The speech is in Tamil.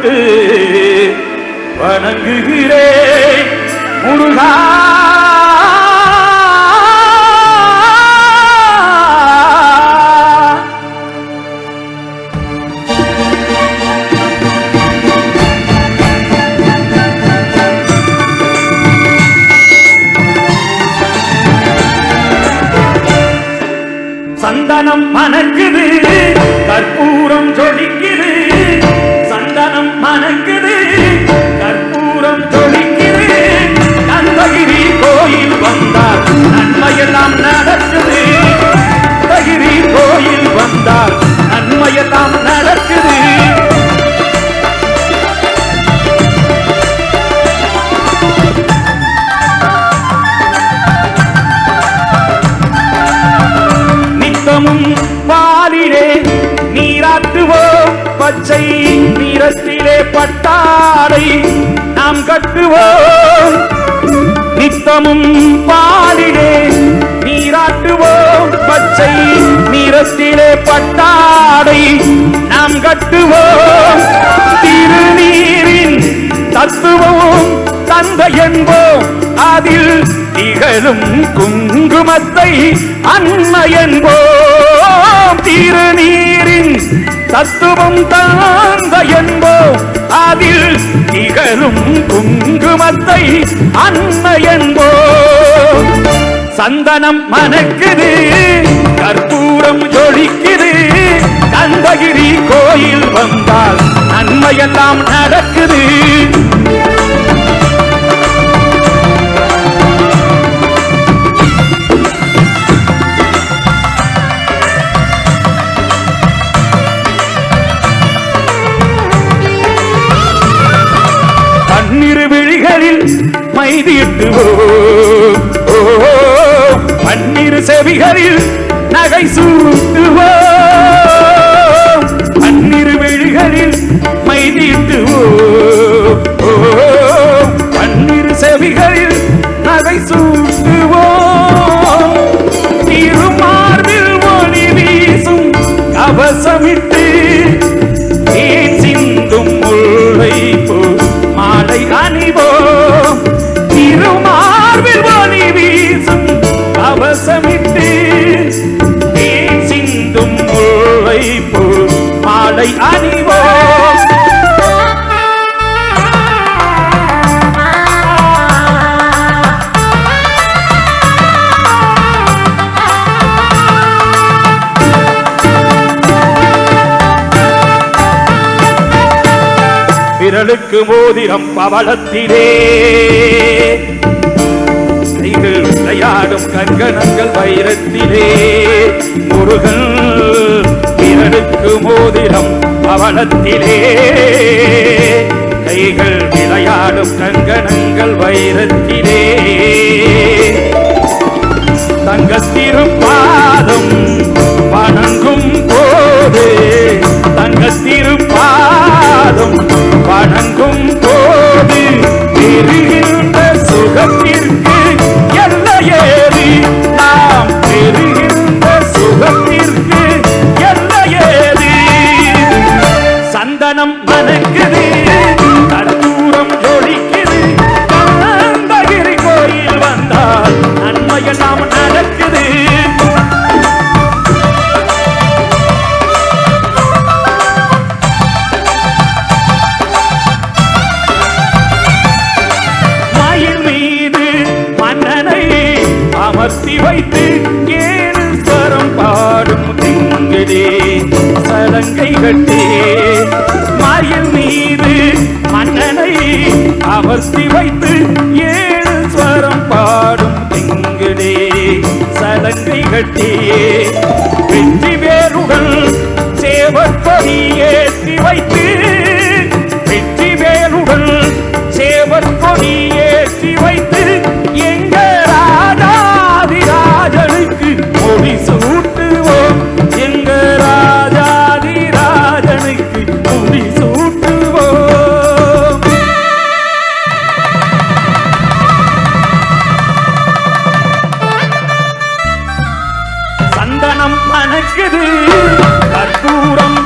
தொட்டு வணங்குகிறேன் முருகா. சந்தனம் மணக்குது கற்பூரம் ஜொலிக்குது மணக்குது கற்பூரம் ஜொலிக்குது நந்தகிரி கோயில் வந்தால் நன்மையெல்லாம் நடக்குது. நந்தகிரி கோயில் வந்தால் நன்மையெல்லாம் நடக்குது. நித்தமும் பாலிலே நீராட்டுவோம் பச்சை நிறத்திலே பட்டாடை நாம் கட்டுவோம். நித்தமும் பாலிலே நீராட்டுவோம். பச்சை நிறத்திலே பட்டாடை நாம் கட்டுவோம். திருநீரின் தத்துவமும் தந்தை என்போம். அதில் திகழும் குங்குமத்தை அன்மை என்போம். திருநீரின் தத்துவம் தந்த என்போம் அதில் திகழும் குங்குமத்தை அன்ன என்போம் சந்தனம் மணக்குது கற்பூரம் ஜொலிக்குது கந்தகிரி கோயில் வந்தால் நன்மையெல்லாம் நடக்குது. மைதிட்டுவோம் பன்னிரு செவிகளில் நகை சூட்டுவோம். பன்னிரு விழிகளில் மைதிட்டுவோம் உடை அணிவோம். விரலுக்கு மோதிரம் பவளத்திலே. கைகள் விளையாடும் கங்கணங்கள் வைரத்திலே. முருகன் விரலுக்கு மோதிரம் பவளத்திலே கைகள் விளையாடும் கங்கணங்கள் வைரத்திலே. தங்கத்திரும் பாதம் சலங்கை கட்டே மயில் மீது மன்னனை அமர்த்தி வைத்து ஏழு ஸ்வரம் பாடும் திங்களே சலங்கை கட்டியே கற்பூரம்